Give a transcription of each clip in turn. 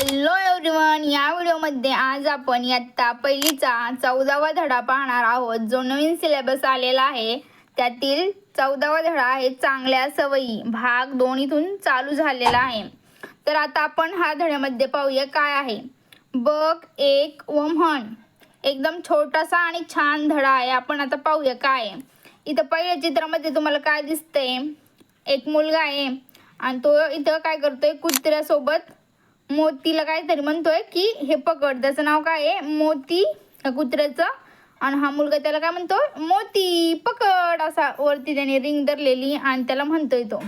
Hello everyone या व्हिडिओमध्ये आज आपण इयत्ता पहिलीचा चौदावा धडा पाहणार आहोत. जो नवीन सिलेबस आलेला आहे त्यातील चौदावा धडा आहे चांगल्या सवयी. भाग दोन्हीतून चालू झालेला आहे. तर आता आपण हा धड्यामध्ये पाहूया काय आहे. बघ एक व म्हण. एकदम छोटासा आणि छान धडा आहे. आपण आता पाहूया काय आहे. इथं पहिल्या चित्रामध्ये तुम्हाला काय दिसतंय? एक मुलगा आहे. आणि तो इथं काय करतोय? कुत्र्यासोबत मोतीला काहीतरी म्हणतोय की हे पकड. त्याचं नाव काय आहे? मोती कुत्र्याचं. आणि हा मुलगा त्याला काय म्हणतो मोती पकड. असा वरती त्याने रिंग धरलेली आणि त्याला म्हणतोय तो.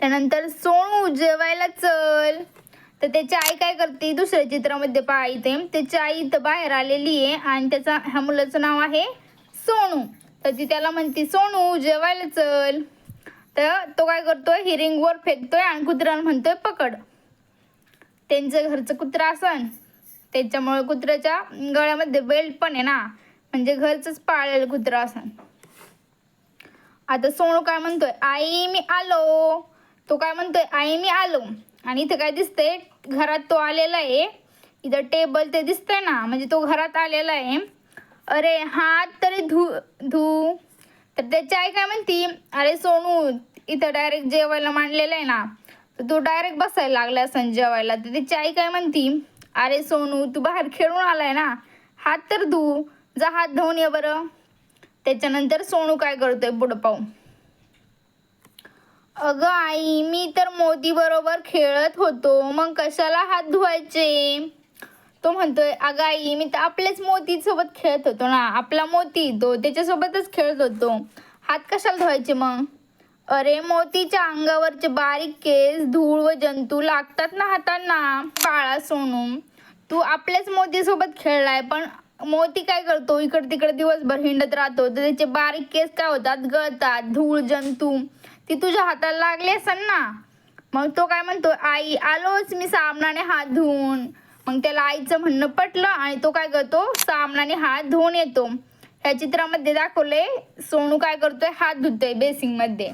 त्यानंतर सोनू जेवायला चल. तर त्याची आई काय करते? दुसऱ्या चित्रामध्ये पहा त्याची आई इथं बाहेर आलेली आहे आणि त्याचा ह्या मुलाचं नाव आहे सोनू. तर ती त्याला म्हणते सोनू जेवायला चल. तर तो काय करतोय? ही रिंगवर फेकतोय आणि कुत्र्याला म्हणतोय पकड. त्यांचं घरचं कुत्रं असन त्याच्यामुळे कुत्र्याच्या गळ्यामध्ये बेल्ट पण आहे ना. म्हणजे घरचंच पाळलेलं कुत्रं असन. आता सोनू काय म्हणतोय? आई मी आलो. तो काय म्हणतोय? आई मी आलो. आणि इथं काय दिसतंय? घरात तो आलेला आहे. इथं टेबल ते दिसतंय ना. म्हणजे तो घरात आलेला आहे. अरे हात तरी धू धू. तर त्याची आई काय म्हणती? अरे सोनू इथं डायरेक्ट जेवायला मांडलेलं आहे ना. तर तो डायरेक्ट बसायला लागला असं जेवायला. तर त्याची आई काय म्हणती अरे सोनू तू बाहेर खेळून आलाय ना? हात तर धु जा हात धुवून ये बरं. त्याच्यानंतर सोनू काय करतोय पुढं पाहू अगं आई मी तर मोदी बरोबर खेळत होतो. मग कशाला हात धुवायचे? तो म्हणतोय अगं आई मी तर आपल्याच मोती सोबत खेळत होतो ना? आपला मोती तो त्याच्यासोबतच खेळत होतो. हात कशाला धुवायचे मग? अरे मोतीच्या अंगावरचे बारीक केस धूळ व जंतू लागतात ना हातांना? काळा सोनू तू आपल्याच मोतीसोबत खेळलाय पण मोती काय करतो? इकडे तिकडे दिवसभर हिंडत राहतो. तर त्याचे बारीक केस काय होतात? गळतात. धूळ जंतू ती तुझ्या हाताला लागली असेल ना? मग तो काय म्हणतो? आई आलोच मी साबणाने हात धुवून. मग त्याला आईचं म्हणणं पटलं आणि तो काय करतो? साबणाने हात धुवून येतो. ह्या चित्रामध्ये दाखवले सोनू काय करतोय? हात धुतोय बेसिंगमध्ये.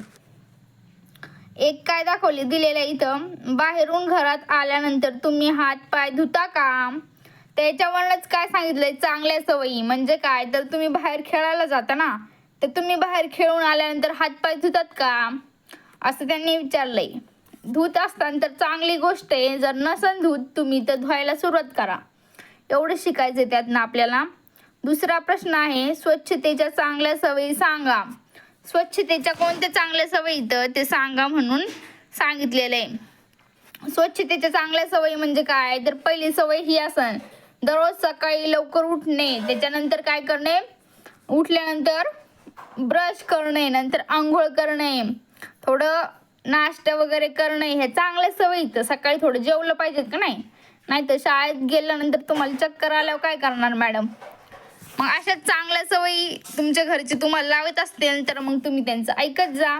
एक काय दाखवले? दिलेलं इथं बाहेरून घरात आल्यानंतर तुम्ही हात पाय धुता का? त्याच्यावरच काय सांगितलंय? चांगल्या सवयी. म्हणजे काय? तर तुम्ही बाहेर खेळायला जाता ना तर तुम्ही बाहेर खेळून आल्यानंतर हात पाय धुतात का? असं त्यांनी विचारलंय. धुत असताना तर चांगली गोष्ट आहे. जर नसन धुत तुम्ही तर धुवायला सुरुवात करा. एवढं शिकायचं त्यातनं आपल्याला. दुसरा प्रश्न आहे स्वच्छतेच्या चांगल्या सवयी सांगा. स्वच्छतेच्या कोणत्या चांगल्या सवयी तर ते सांगा म्हणून सांगितलेलं आहे. स्वच्छतेच्या चांगल्या सवयी म्हणजे काय? तर पहिली सवय ही असन दररोज सकाळी लवकर उठणे त्याच्यानंतर काय करणे? उठल्यानंतर ब्रश करणे नंतर आंघोळ करणे थोडं नाश्ता वगैरे करणे हे चांगल्या सवयी तर सकाळी थोडं जेवलं पाहिजेत का नाही? नाही तर शाळेत गेल्यानंतर तुम्हाला चक्कर आल्यावर काय करणार मॅडम? मग अशा चांगल्या सवयी तुमच्या घरचे तुम्हाला लावत असतील तर मग तुम्ही त्यांचं ऐकत जा.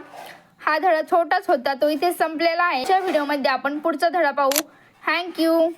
हा धडा छोटाच होता तो इथे संपलेला आहे. अशा व्हिडिओमध्ये आपण पुढचा धडा पाहू. थँक्यू